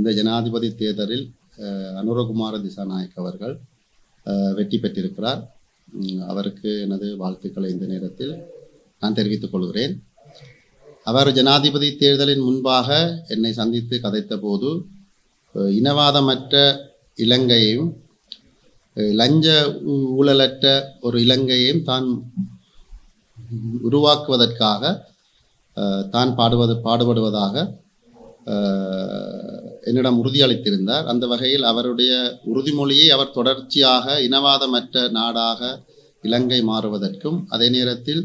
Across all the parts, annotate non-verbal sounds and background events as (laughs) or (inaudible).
இந்த ஜனாதிபதி தேர்தலில் அனுரகுமார திசாநாயக் அவர்கள் வெற்றி பெற்றிருக்கிறார். அவருக்கு எனது வாழ்த்துக்களை இந்த நேரத்தில் நான் தெரிவித்துக் கொள்கிறேன். அவர் ஜனாதிபதி தேர்தலின் முன்பாக என்னை சந்தித்து கதைத்த போது இனவாதமற்ற இலங்கையையும் லஞ்ச ஊ- ஊழலற்ற ஒரு இலங்கையையும் தான் உருவாக்குவதற்காக தான் பாடுவது பாடுபடுவதாக என்னிடம் உறுதியளித்திருந்தார். அந்த வகையில் அவருடைய உறுதிமொழியை அவர் தொடர்ச்சியாக இனவாதமற்ற நாடாக இலங்கை மாறுவதற்கும் அதே நேரத்தில்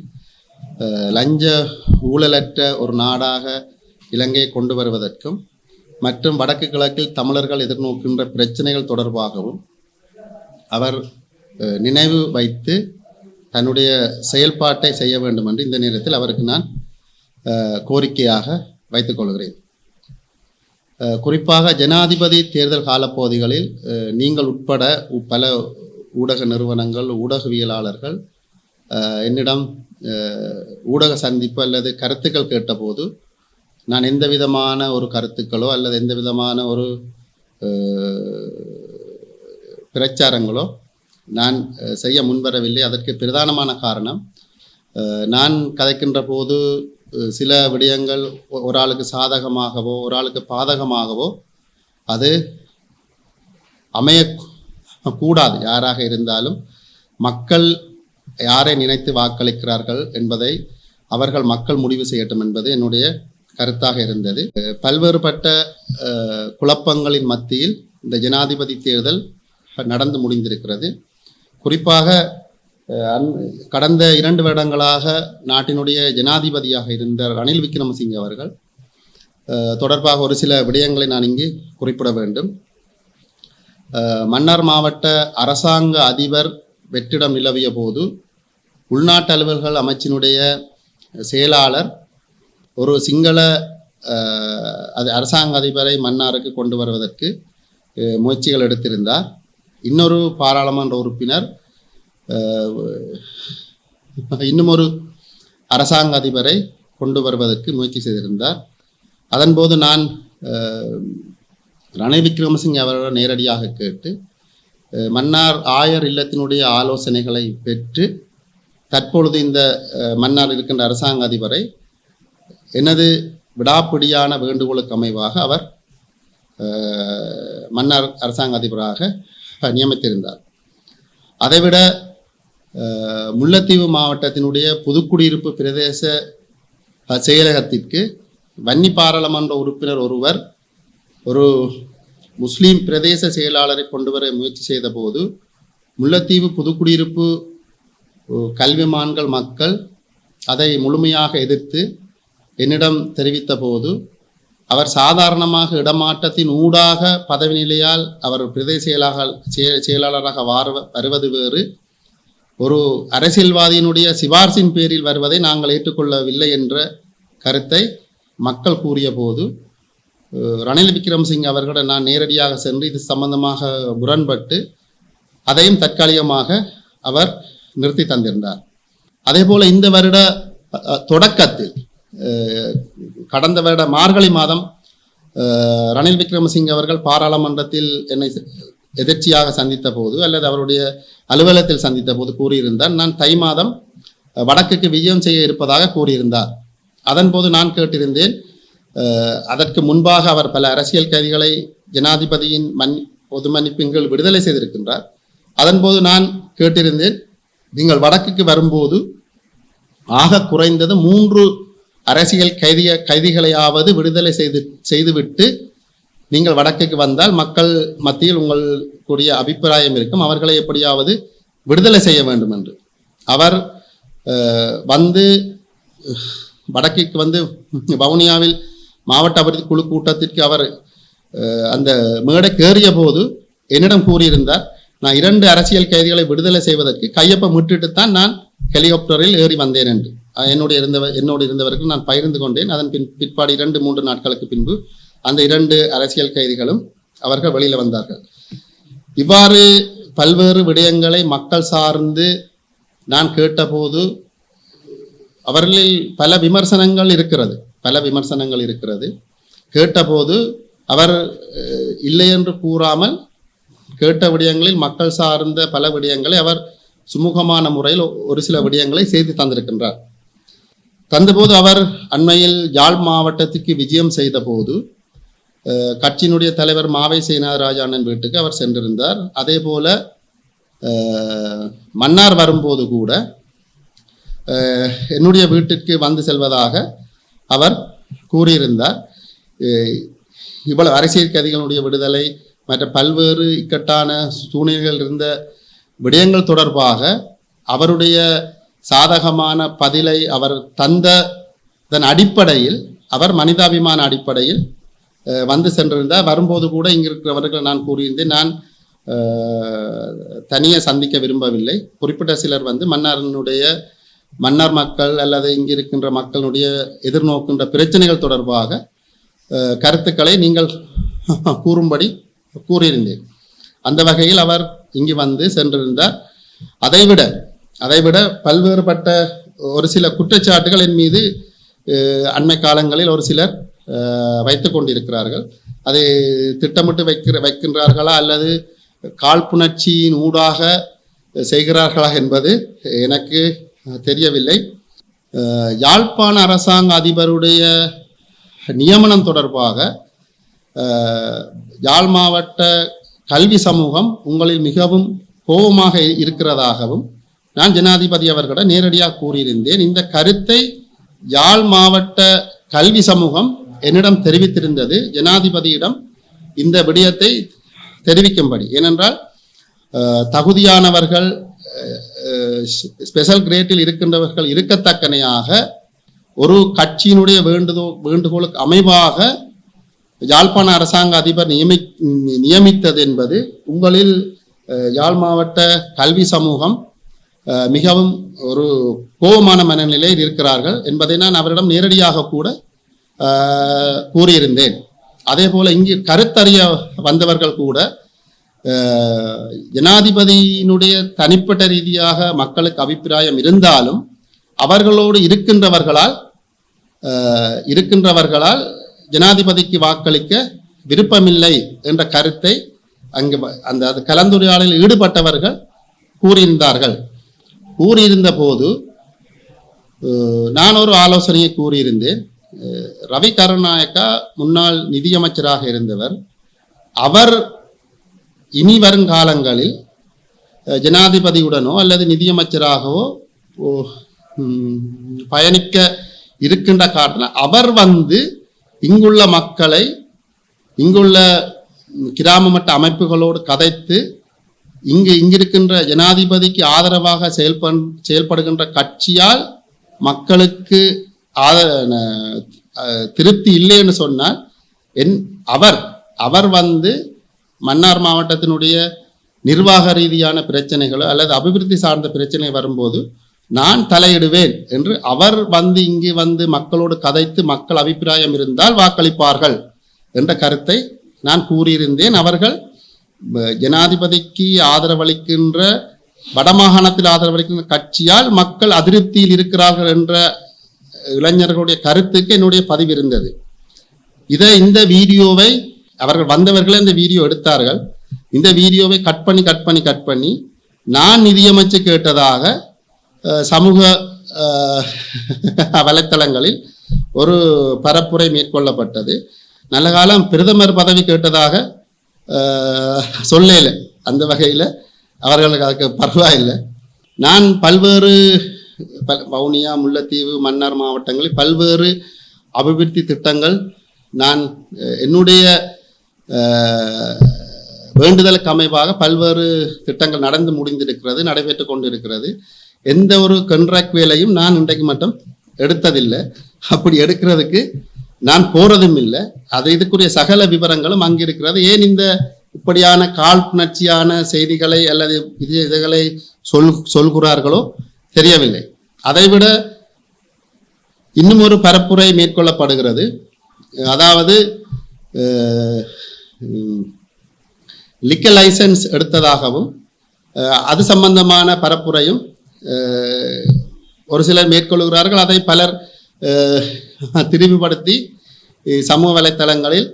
லஞ்ச ஊழலற்ற ஒரு நாடாக இலங்கையை கொண்டு வருவதற்கும் மற்றும் வடக்கு கிழக்கில் தமிழர்கள் எதிர்நோக்கின்ற பிரச்சனைகள் தொடர்பாகவும் அவர் நினைவு வைத்து தன்னுடைய செயல்பாட்டை செய்ய வேண்டும் என்று இந்த நேரத்தில் அவருக்கு நான் கோரிக்கையாக வைத்துக் கொள்கிறேன். குறிப்பாக ஜனாதிபதி தேர்தல் காலப்பகுதிகளில் நீங்கள் உட்பட பல ஊடக நிறுவனங்கள் ஊடகவியலாளர்கள் என்னிடம் ஊடக சந்திப்பு அல்லது கருத்துக்கள் கேட்டபோது நான் எந்த விதமான ஒரு கருத்துக்களோ அல்லது எந்த விதமான ஒரு பிரச்சாரங்களோ நான் செய்ய முன்வரவில்லை. அதற்கு பிரதானமான காரணம் நான் கதைக்கின்ற போது சில விடயங்கள் ஒரு ஆளுக்கு சாதகமாகவோ ஒரு ஆளுக்கு பாதகமாகவோ அது அமைய கூடாது. யாராக இருந்தாலும் மக்கள் யாரை நினைத்து வாக்களிக்கிறார்கள் என்பதை அவர்கள் மக்கள் முடிவு செய்யட்டும் என்பது என்னுடைய கருத்தாக இருந்தது. பல்வேறுபட்ட குழப்பங்களின் மத்தியில் இந்த ஜனாதிபதி தேர்தல் நடந்து முடிந்திருக்கிறது. குறிப்பாக கடந்த இரண்டு வருடங்களாக நாட்டினுடைய ஜனாதிபதியாக இருந்த ரணில் விக்ரமசிங்கே அவர்கள் தொடர்பாக ஒரு சில விடயங்களை நான் இங்கு குறிப்பிட வேண்டும். மன்னார் மாவட்ட அரசாங்க அதிபர் வெற்றிடம் நிலவிய போது உள்நாட்டு அலுவல்கள் அமைச்சினுடைய செயலாளர் ஒரு சிங்கள அது அரசாங்க அதிபரை மன்னாருக்கு கொண்டு வருவதற்கு முயற்சிகள் எடுத்திருந்தார். இன்னொரு பாராளுமன்ற உறுப்பினர் இன்னும் ஒரு அரசாங்க அதிபரை கொண்டு வருவதற்கு முயற்சி செய்திருந்தார். அதன்போது நான் ரணில் விக்ரமசிங்கே அவர்கள் நேரடியாக கேட்டு மன்னார் ஆயர் இல்லத்தினுடைய ஆலோசனைகளை பெற்று தற்பொழுது இந்த மன்னார் இருக்கின்ற அரசாங்க அதிபரை எனது விடாப்பிடியான வேண்டுகோளுக்கு அமைவாக அவர் மன்னார் அரசாங்க அதிபராக நியமித்திருந்தார். அதைவிட முல்லைத்தீவு மாவட்டத்தினுடைய புதுக்குடியிருப்பு பிரதேச செயலகத்திற்கு வன்னி பாராளுமன்ற உறுப்பினர் ஒருவர் ஒரு முஸ்லீம் பிரதேச செயலாளரை கொண்டு வர முயற்சி செய்த போது முல்லைத்தீவு புதுக்குடியிருப்பு கல்விமான்கள் மக்கள் அதை முழுமையாக எதிர்த்து என்னிடம் தெரிவித்த போது அவர் சாதாரணமாக இடமாற்றத்தின் ஊடாக பதவி நிலையால் அவர் பிரதேச செயலாக செயலாளராக வார வருவது வேறு. ஒரு அரசியல்வாதியினுடைய சிபார்சின் பேரில் வருவதை நாங்கள் ஏற்றுக்கொள்ளவில்லை என்ற கருத்தை மக்கள் கூறிய போது ரணில் விக்ரம்சிங் அவர்களிடம் நான் நேரடியாக சென்று இது சம்பந்தமாக முரண்பட்டு அதையும் தற்காலிகமாக அவர் நிறுத்தி தந்திருந்தார். அதே போல இந்த வருட தொடக்கத்தில் கடந்த வருட மார்கழி மாதம் ரணில் விக்ரமசிங்க அவர்கள் பாராளுமன்றத்தில் என்னை எதிர்ச்சியாக சந்தித்த போது அல்லது அவருடைய அலுவலகத்தில் சந்தித்த போது கூறியிருந்தார் நான் தை மாதம் வடக்குக்கு விஜயம் செய்ய இருப்பதாக கூறியிருந்தார். அதன்போது நான் கேட்டிருந்தேன் அதற்கு முன்பாக அவர் பல அரசியல் கைதிகளை ஜனாதிபதியின் மன் பொது மன்னிப்பின் கீழ் விடுதலை செய்திருக்கின்றார். அதன்போது நான் கேட்டிருந்தேன் நீங்கள் வடக்குக்கு வரும்போது ஆக குறைந்தது மூன்று அரசியல் கைதிய கைதிகளையாவது விடுதலை செய்து செய்துவிட்டு நீங்கள் வடக்குக்கு வந்தால் மக்கள் மத்தியில் உங்களுக்குரிய அபிப்பிராயம் இருக்கும். அவர்களை எப்படியாவது விடுதலை செய்ய வேண்டும் என்று. அவர் வந்து வடக்கிற்கு வந்து வவுனியாவில் மாவட்ட அபிவிருத்தி குழு கூட்டத்திற்கு அவர் அந்த மேடைக்கு ஏறிய போது என்னிடம் கூறியிருந்தார் நான் இரண்டு அரசியல் கைதிகளை விடுதலை செய்வதற்கு கையொப்பம் முட்டிட்டு தான் நான் ஹெலிகாப்டரில் ஏறி வந்தேன் என்று. என்னுடைய இருந்தவர் என்னோடு இருந்தவர்கள் நான் பகிர்ந்து கொண்டேன். அதன் பின் பிற்பாடு இரண்டு மூன்று நாட்களுக்கு பின்பு அந்த இரண்டு அரசியல் கைதிகளும் அவர்கள் வெளியில் வந்தார்கள். இவ்வாறு பல்வேறு விடயங்களை மக்கள் சார்ந்து நான் கேட்டபோது அவர்களில் பல விமர்சனங்கள் இருக்கிறது. பல விமர்சனங்கள் இருக்கிறது. கேட்டபோது அவர் இல்லை என்று கூறாமல் கேட்ட விடயங்களில் மக்கள் சார்ந்த பல விடயங்களை அவர் சுமூகமான முறையில் ஒரு சில விடயங்களை செய்து தந்திருக்கின்றார். தந்தபோது அவர் அண்மையில் யாழ் மாவட்டத்துக்கு விஜயம் செய்தபோது கட்சியினுடைய தலைவர் மாவை சேனாராஜாண்ணன் வீட்டுக்கு அவர் சென்றிருந்தார். அதே போல மன்னார் வரும்போது கூட என்னுடைய வீட்டிற்கு வந்து செல்வதாக அவர் கூறியிருந்தார். இவ்வளவு அரசியல் கைதிகளுடைய விடுதலை மற்ற பல்வேறு இக்கட்டான சூழ்நிலைகள் இருந்த விடயங்கள் தொடர்பாக அவருடைய சாதகமான பதிலை அவர் தந்ததன் அடிப்படையில் அவர் மனிதாபிமான அடிப்படையில் வந்து சென்றிருந்தார் வரும்போது கூட இங்கே இருக்கிறவர்களை நான் கூறியிருந்தேன். நான் தனியே சந்திக்க விரும்பவில்லை. குறிப்பிட்ட சிலர் வந்து மன்னாரனுடைய மன்னார் மக்கள் அல்லது இங்கிருக்கின்ற மக்களுடைய எதிர்நோக்கின்ற பிரச்சனைகள் தொடர்பாக கருத்துக்களை நீங்கள் (laughs) கூறும்படி கூறியிருந்தேன். அந்த வகையில் அவர் இங்கு வந்து சென்றிருந்தார். அதைவிட அதைவிட பல்வேறுபட்ட ஒரு சில குற்றச்சாட்டுகள் என் மீது அண்மை காலங்களில் ஒரு சிலர் வைத்து கொண்டிருக்கிறார்கள். அதை திட்டமிட்டு வைக்கிற வைக்கின்றார்களா? அல்லது காழ்ப்புணர்ச்சியின் ஊடாக செய்கிறார்களா என்பது எனக்கு தெரியவில்லை. யாழ்ப்பாண அரசாங்க அதிபருடைய நியமனம் தொடர்பாக யாழ் மாவட்ட கல்வி சமூகம் உங்களில் மிகவும் கோபமாக இருக்கிறதாகவும் நான் ஜனாதிபதி அவர்களிடம் நேரடியாக கூறியிருந்தேன். இந்த கருத்தை யாழ் மாவட்ட கல்வி சமூகம் என்னிடம் தெரிவித்திருந்தது ஜனாதிபதியிடம் இந்த விடயத்தை தெரிவிக்கும்படி. ஏனென்றால் தகுதியானவர்கள் ஸ்பெஷல் கிரேட்டில் இருக்கின்றவர்கள் இருக்கத்தக்கனையாக ஒரு கட்சியினுடைய வேண்டுதோ வேண்டுகோளுக்கு அமைவாக யாழ்ப்பாண அரசாங்க அதிபர் நியமி நியமித்தது என்பது உங்களில் யாழ் மாவட்ட கல்வி சமூகம் மிகவும் ஒரு கோபமான மனநிலையில் இருக்கிறார்கள் என்பதை நான் அவரிடம் நேரடியாக கூட கூறியிருந்தேன். அதே போல இங்கு கருத்தறிய வந்தவர்கள் கூட ஜனாதிபதியினுடைய தனிப்பட்ட ரீதியாக மக்களுக்கு அபிப்பிராயம் இருந்தாலும் அவர்களோடு இருக்கின்றவர்களால் இருக்கின்றவர்களால் ஜனாதிபதிக்கு வாக்களிக்க விருப்பமில்லை என்ற கருத்தை அங்கு அந்த அது கலந்துரையாடலில் ஈடுபட்டவர்கள் கூறியிருந்தார்கள். கூறியிருந்த போது நான் ஒரு ஆலோசனையை கூறியிருந்தேன். ரவி கருணாயக்கா முன்னாள் நிதியமைச்சராக இருந்தவர். அவர் இனி வருங்காலங்களில் ஜனாதிபதியுடனோ அல்லது நிதியமைச்சராகவோ ஓ, பயணிக்க இருக்கின்ற காரணம் அவர் வந்து இங்குள்ள மக்களை இங்குள்ள கிராம மட்ட அமைப்புகளோடு கதைத்து இங்கு இங்கிருக்கின்ற ஜனாதிபதிக்கு ஆதரவாக செயல்ப செயல்படுகின்ற கட்சியால் மக்களுக்கு ஆத திருப்தி இல்லைன்னு சொன்னால் என் அவர் அவர் வந்து மன்னார் மாவட்டத்தினுடைய நிர்வாக ரீதியான பிரச்சனைகளோ அல்லது அபிவிருத்தி சார்ந்த பிரச்சனை வரும்போது நான் தலையிடுவேன் என்று அவர் வந்து இங்கு வந்து மக்களோடு கதைத்து மக்கள் அபிப்பிராயம் இருந்தால் வாக்களிப்பார்கள் என்ற கருத்தை நான் கூறியிருந்தேன். அவர்கள் ஜனாதிபதிக்கு ஆதரவளிக்கின்ற வடமாகாணத்தில் ஆதரவளிக்கின்ற கட்சியால் மக்கள் அதிருப்தியில் இருக்கிறார்கள் என்ற இளைஞர்களுடைய கருத்துக்கு என்னுடைய பதிவு இருந்தது. இதை இந்த வீடியோவை அவர்கள் வந்தவர்களே இந்த வீடியோ எடுத்தார்கள். இந்த வீடியோவை கட் பண்ணி கட் பண்ணி கட் பண்ணி நான் நிதியமைச்சு கேட்டதாக சமூக (laughs) வலைத்தளங்களில் ஒரு பரப்புரை மேற்கொள்ளப்பட்டது. நல்ல காலம் பிரதமர் பதவி கேட்டதாக சொல்லல. அந்த வகையில் அவர்களுக்கு அதுக்கு பரவாயில்லை. நான் பல்வேறு வவுனியா முல்லைத்தீவு மன்னார் மாவட்டங்களில் பல்வேறு அபிவிருத்தி திட்டங்கள் நான் என்னுடைய வேண்டுதலுக்கு அமைவாக பல்வேறு திட்டங்கள் நடந்து முடிந்திருக்கிறது நடைபெற்று கொண்டிருக்கிறது. எந்த ஒரு கண்ட்ராக்ட் வேலையும் நான் இன்றைக்கு மட்டும் எடுத்ததில்லை. அப்படி எடுக்கிறதுக்கு நான் போறதும் இல்லை. அது இதுக்குரிய சகல விவரங்களும் அங்கே இருக்கிறது. ஏன் இந்த இப்படியான காழ்ப்புணர்ச்சியான செய்திகளை அல்லது இது இதுகளை சொல் சொல்கிறார்களோ? தெரியவில்லை. அதைவிட இன்னும் ஒரு பரப்புரை மேற்கொள்ளப்படுகிறது. அதாவது லிக்கல் லைசன்ஸ் எடுத்ததாகவும் அது சம்பந்தமான பரப்புரையும் ஒரு சிலர் மேற்கொள்கிறார்கள். அதை பலர் திரும்பிப்படுத்தி திரிவுபடுத்தி சமூக வலைத்தளங்களில்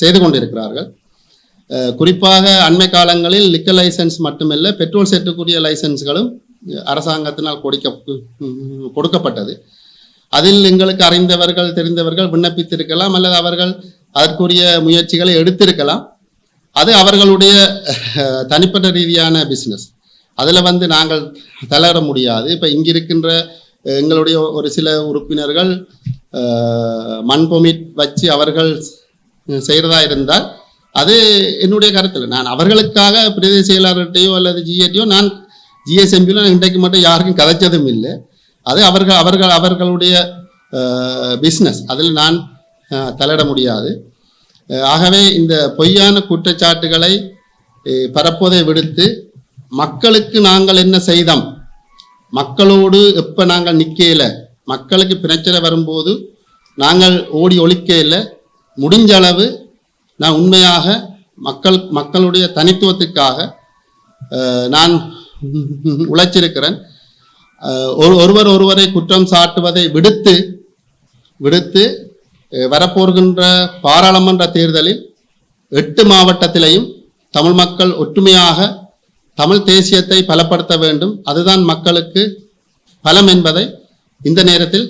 செய்து கொண்டிருக்கிறார்கள். குறிப்பாக அண்மை காலங்களில் லிக்க லைசன்ஸ் மட்டுமல்ல பெட்ரோல் சேர்க்கக்கூடிய லைசன்ஸ்களும் அரசாங்கத்தினால் கொடுக்க கொடுக்கப்பட்டது. அதில் எங்களுக்கு அறிந்தவர்கள் தெரிந்தவர்கள் விண்ணப்பித்திருக்கலாம் அல்லது அவர்கள் அதற்குரிய முயற்சிகளை எடுத்திருக்கலாம். அது அவர்களுடைய தனிப்பட்ட ரீதியான பிஸ்னஸ் அதில் வந்து நாங்கள் தலையிட முடியாது. இப்போ இங்கே இருக்கின்ற எங்களுடைய ஒரு சில உறுப்பினர்கள் மண்பொமிட் வச்சு அவர்கள் செய்கிறதா இருந்தால் அது என்னுடைய கருத்தில். நான் அவர்களுக்காக பிரதேச செயலாளர்கிட்டையோ அல்லது ஜிஎட்டியோ நான் ஜிஎஸ்எம்பியில் இன்றைக்கு மட்டும் யாருக்கும் கதைச்சதும் இல்லை. அது அவர்கள் அவர்கள் அவர்களுடைய பிஸ்னஸ் அதில் நான் தலையிட முடியாது. ஆகவே இந்த பொய்யான குற்றச்சாட்டுகளை அஹ், பரப்புவதை விடுத்து மக்களுக்கு நாங்கள் என்ன செய்தோம்? மக்களோடு எப்போ நாங்கள் நிற்கையில மக்களுக்கு பிரச்சனை வரும்போது நாங்கள் ஓடி ஒழிக்கையில முடிஞ்ச அளவு நான் உண்மையாக மக்கள் மக்களுடைய தனித்துவத்துக்காக நான் உழைச்சிருக்கிறேன். ஒரு ஒருவர் ஒருவரை குற்றம் சாட்டுவதை விடுத்து விடுத்து வரப்போகின்ற பாராளுமன்ற தேர்தலில் எட்டு மாவட்டத்திலையும் தமிழ் மக்கள் ஒற்றுமையாக தமிழ் தேசியத்தை பலப்படுத்த வேண்டும். அதுதான் மக்களுக்கு பலம் என்பதை இந்த நேரத்தில்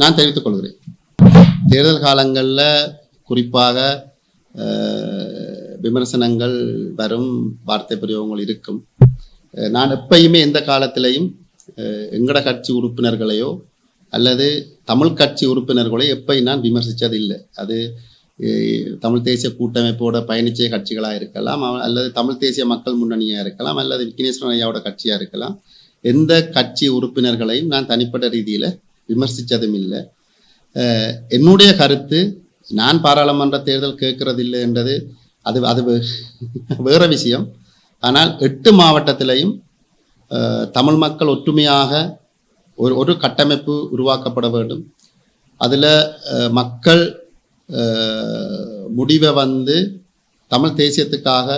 நான் தெரிவித்துக் கொள்கிறேன். தேர்தல் காலங்களில் குறிப்பாக விமர்சனங்கள் வரும் வார்த்தை பிரயோகங்கள் இருக்கும். நான் எப்பயுமே எந்த காலத்திலையும் எங்கட கட்சி உறுப்பினர்களையோ அல்லது தமிழ் கட்சி உறுப்பினர்களையோ எப்பயும் நான் விமர்சித்தது இல்லை. அது தமிழ் தேசிய கூட்டமைப்போட பயணிச்ச கட்சிகளாக இருக்கலாம் அல்லது தமிழ் தேசிய மக்கள் முன்னணியாக இருக்கலாம் அல்லது விக்னேஸ்வரன் ஐயாவோட கட்சியாக இருக்கலாம். எந்த கட்சி உறுப்பினர்களையும் நான் தனிப்பட்ட ரீதியில் விமர்சித்ததும் இல்லை. என்னுடைய கருத்து நான் பாராளுமன்ற தேர்தல் கேட்கறதில்லை என்றது அது அது வேற விஷயம். ஆனால் எட்டு மாவட்டத்திலையும் தமிழ் மக்கள் ஒற்றுமையாக ஒரு ஒரு கட்டமைப்பு உருவாக்கப்பட வேண்டும். அதில் மக்கள் முடிவை வந்து தமிழ் தேசியத்துக்காக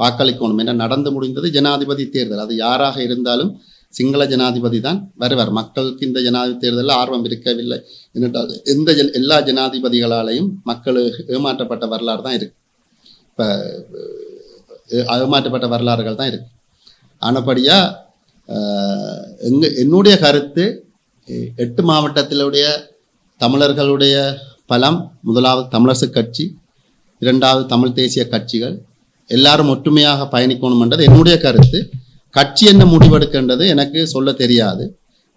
வாக்களிக்கணும். என நடந்து முடிந்தது ஜனாதிபதி தேர்தல். அது யாராக இருந்தாலும் சிங்கள ஜனாதிபதி தான் வருவார். மக்களுக்கு இந்த ஜனாதிபதி தேர்தலில் ஆர்வம் இருக்கவில்லை. என்றால் எந்த எல்லா ஜனாதிபதிகளாலையும் மக்கள் ஏமாற்றப்பட்ட வரலாறு தான் இருக்கு. இப்போ ஏமாற்றப்பட்ட வரலாறுகள் தான் இருக்கு. ஆனபடியா எங்க என்னுடைய கருத்து எட்டு மாவட்டத்திலுடைய தமிழர்களுடைய பலம் முதலாவது தமிழரசு கட்சி இரண்டாவது தமிழ் தேசிய கட்சிகள் எல்லாரும் ஒற்றுமையாக பயணிக்கணும்ன்றது என்னுடைய கருத்து. கட்சி என்ன முடிவெடுக்கின்றது எனக்கு சொல்ல தெரியாது.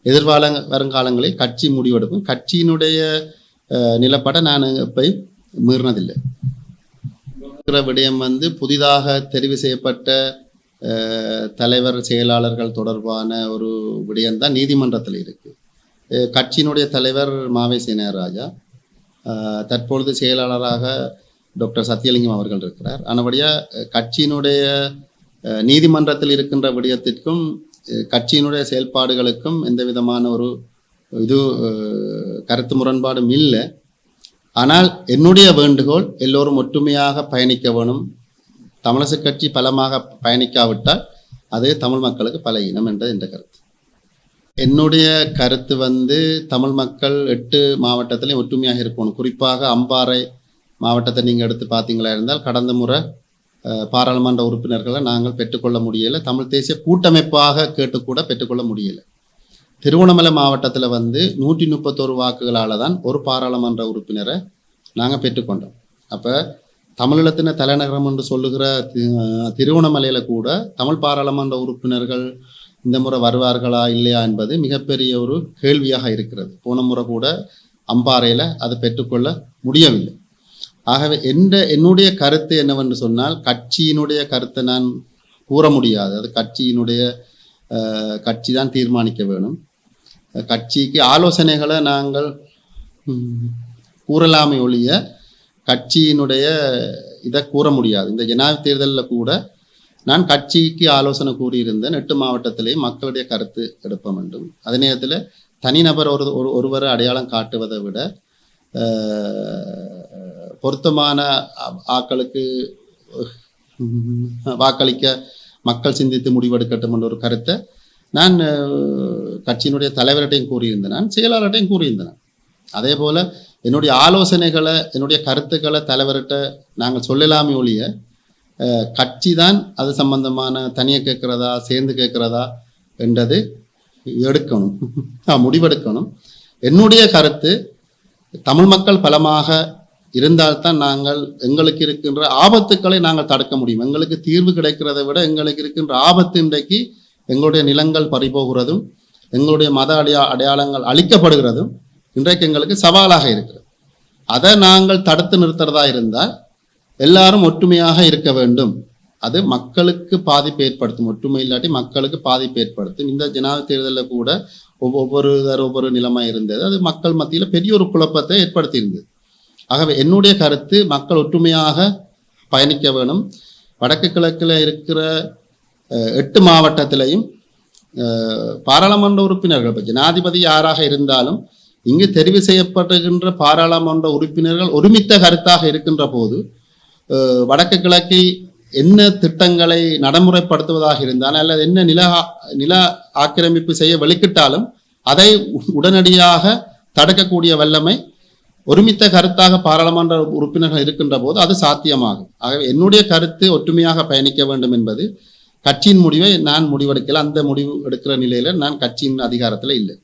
எதிர்கால வருங்காலங்களில் கட்சி முடிவெடுக்கும். கட்சியினுடைய நிலப்பட நான் எப்பயும் மீறினதில்லை. இருக்கிற விடயம் வந்து புதிதாக தெரிவு செய்யப்பட்ட தலைவர் செயலாளர்கள் தொடர்பான ஒரு விடயம்தான் நீதிமன்றத்தில் இருக்கு. கட்சியினுடைய தலைவர் மாவே சேனராஜா தற்பொழுது செயலாளராக டாக்டர் சத்தியலிங்கம் அவர்கள் இருக்கிறார். ஆனபடியாக கட்சியினுடைய நீதிமன்றத்தில் இருக்கின்ற விடயத்திற்கும் கட்சியினுடைய செயல்பாடுகளுக்கும் எந்த விதமான ஒரு இது கருத்து முரண்பாடும் இல்லை. ஆனால் என்னுடைய வேண்டுகோள் எல்லோரும் ஒற்றுமையாக பயணிக்க வேணும். தமிழரசு கட்சி பலமாக பயணிக்காவிட்டால் அது தமிழ் மக்களுக்கு பல இனம் என்றது என்ற கருத்து. என்னுடைய கருத்து வந்து தமிழ் மக்கள் எட்டு மாவட்டத்திலையும் ஒற்றுமையாக இருக்கணும். குறிப்பாக அம்பாறை மாவட்டத்தை நீங்கள் எடுத்து பார்த்தீங்களா இருந்தால் கடந்த முறை பாராளுமன்ற உறுப்பினர்களை நாங்கள் பெற்றுக்கொள்ள முடியலை. தமிழ் தேசிய கூட்டமைப்பாக கேட்டுக்கூட பெற்றுக்கொள்ள முடியலை. திருவண்ணாமலை மாவட்டத்தில் வந்து நூற்றி முப்பத்தோரு வாக்குகளால் தான் ஒரு பாராளுமன்ற உறுப்பினரை நாங்கள் பெற்றுக்கொண்டோம். அப்போ தமிழீழத்தின தலைநகரம் என்று சொல்லுகிற தி- திருவண்ணாமலையில் கூட தமிழ் பாராளுமன்ற உறுப்பினர்கள் இந்த முறை வருவார்களா இல்லையா என்பது மிகப்பெரிய ஒரு கேள்வியாக இருக்கிறது. போன முறை கூட அம்பாறையில் அதை பெற்றுக்கொள்ள முடியவில்லை. ஆகவே எந்த என்னுடைய கருத்து என்னவென்று சொன்னால் கட்சியினுடைய கருத்தை நான் கூற முடியாது. அது கட்சியினுடைய கட்சி தான் தீர்மானிக்க வேணும். கட்சிக்கு ஆலோசனைகளை நாங்கள் கூறலாமே ஒழிய கட்சியினுடைய இதை கூற முடியாது. இந்த ஜனாதிபதி தேர்தலில் கூட நான் கட்சிக்கு ஆலோசனை கூறியிருந்தேன். எட்டு மாவட்டத்திலேயே மக்களுடைய கருத்து எடுப்ப வேண்டும் அதே நேரத்தில் தனிநபர் ஒரு ஒரு ஒருவரை அடையாளம் காட்டுவதை விட பொருத்தமான ஆக்களுக்கு வாக்களிக்க மக்கள் சிந்தித்து முடிவெடுக்கட்டும் என்ற ஒரு கருத்தை நான் கட்சியினுடைய தலைவர்கிட்டையும் கூறியிருந்தேன். நான் செயலாளர்கிட்டையும் கூறியிருந்தேன். அதே போல் என்னுடைய ஆலோசனைகளை என்னுடைய கருத்துக்களை தலைவர்கிட்ட நாங்கள் சொல்லலாமே ஒழிய கட்சி தான் அது சம்பந்தமான தனியாக கேட்கிறதா சேர்ந்து கேட்கிறதா என்றது எடுக்கணும். (laughs) முடிவெடுக்கணும். என்னுடைய கருத்து தமிழ் மக்கள் பலமாக இருந்தால்தான் நாங்கள் எங்களுக்கு இருக்கின்ற ஆபத்துக்களை நாங்கள் தடுக்க முடியும். எங்களுக்கு தீர்வு கிடைக்கிறதை விட எங்களுக்கு இருக்கின்ற ஆபத்து இன்றைக்கு எங்களுடைய நிலங்கள் பறிபோகிறதும் எங்களுடைய மத அடையா அடையாளங்கள் அழிக்கப்படுகிறதும் இன்றைக்கு எங்களுக்கு சவாலாக இருக்கிறது. அதை நாங்கள் தடுத்து நிறுத்துறதா இருந்தால் எல்லாரும் ஒற்றுமையாக இருக்க வேண்டும். அது மக்களுக்கு பாதிப்பு ஏற்படுத்தும். ஒற்றுமை இல்லாட்டி மக்களுக்கு பாதிப்பு ஏற்படுத்தும். இந்த ஜனாதிபதி தேர்தலில் கூட ஒவ்வொரு ஒவ்வொருவர் ஒவ்வொரு நிலைமை இருந்தது. அது மக்கள் மத்தியில் பெரிய ஒரு குழப்பத்தை ஏற்படுத்தியிருந்தது. ஆகவே என்னுடைய கருத்து மக்கள் ஒற்றுமையாக பயணிக்க வேணும். வடக்கு கிழக்கில் இருக்கிற எட்டு மாவட்டத்திலையும் பாராளுமன்ற உறுப்பினர்கள் இப்போ ஜனாதிபதி யாராக இருந்தாலும் இங்கு தெரிவு செய்யப்படுகின்ற பாராளுமன்ற உறுப்பினர்கள் ஒருமித்த கருத்தாக இருக்கின்ற போது வடக்கு கிழக்கில் என்ன திட்டங்களை நடைமுறைப்படுத்துவதாக இருந்தாலும் அல்லது என்ன நில நில ஆக்கிரமிப்பு செய்ய வெளிக்கிட்டாலும் அதை உடனடியாக தடுக்கக்கூடிய வல்லமை ஒருமித்த கருத்தாக பாராளுமன்ற உறுப்பினர்கள் இருக்கின்ற போது அது சாத்தியமாகும். ஆகவே என்னுடைய கருத்து ஒற்றுமையாக பயணிக்க வேண்டும் என்பது கட்சியின் முடிவை நான் முடிவெடுக்கல அந்த முடிவு எடுக்கிற நிலையில நான் கட்சியின் அதிகாரத்துல இல்லை.